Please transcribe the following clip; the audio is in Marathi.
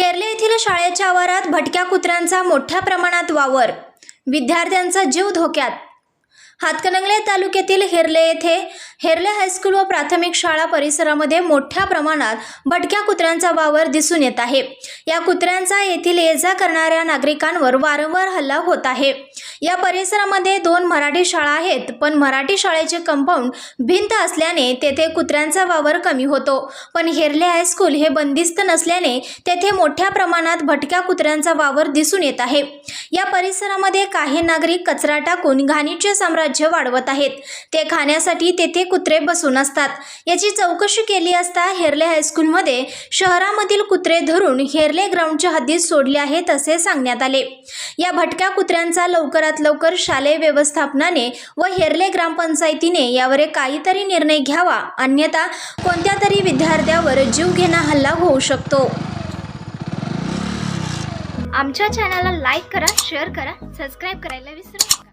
शाळेच्या आवारात भटक्या कुत्र्यांचा मोठ्या प्रमाणात वावर. विद्यार्थ्यांचा जीव धोक्यात. हातकणंगले तालुक्यातील हेरले येथे हेरले हायस्कूल व प्राथमिक शाळा परिसरामध्ये मोठ्या प्रमाणात भटक्या कुत्र्यांचा वावर दिसून येत आहे. या कुत्र्यांचा येथील ये जा करणाऱ्या नागरिकांवर वारंवार हल्ला होत आहे. या परिसरामध्ये दोन मराठी शाळा आहेत पण मराठी शाळेचे कंपाऊंड भिंत असल्याने तेथे कुत्र्यांचा वावर कमी होतो. पण हेरले हायस्कूल हे बंदिस्त नसल्याने तेथे मोठ्या प्रमाणात भटक्या कुत्र्यांचा वावर दिसून येत आहे. या परिसरामध्ये काही नागरिक कचरा टाकून घाणीचे साम्राज्य वाढवत आहेत. ते खाण्यासाठी तेथे कुत्रे बसून असतात. याची चौकशी केली असता हेरले हायस्कूलमध्ये शहरामधील कुत्रे धरून हेरले ग्राउंडच्या हद्दीत सोडले आहेत असे सांगण्यात आले. या भटक्या कुत्र्यांचा लवकरात लवकर शालेय व्यवस्थापनाने व हेरले ग्रामपंचायतीने यावर काहीतरी निर्णय घ्यावा. अन्यथा कोणत्या तरी विद्यार्थ्यावर जीव घेणा हल्ला होऊ शकतो. आमच्या चॅनलला लाईक करा शेअर करा सबस्क्राईब करायला विसरू नका.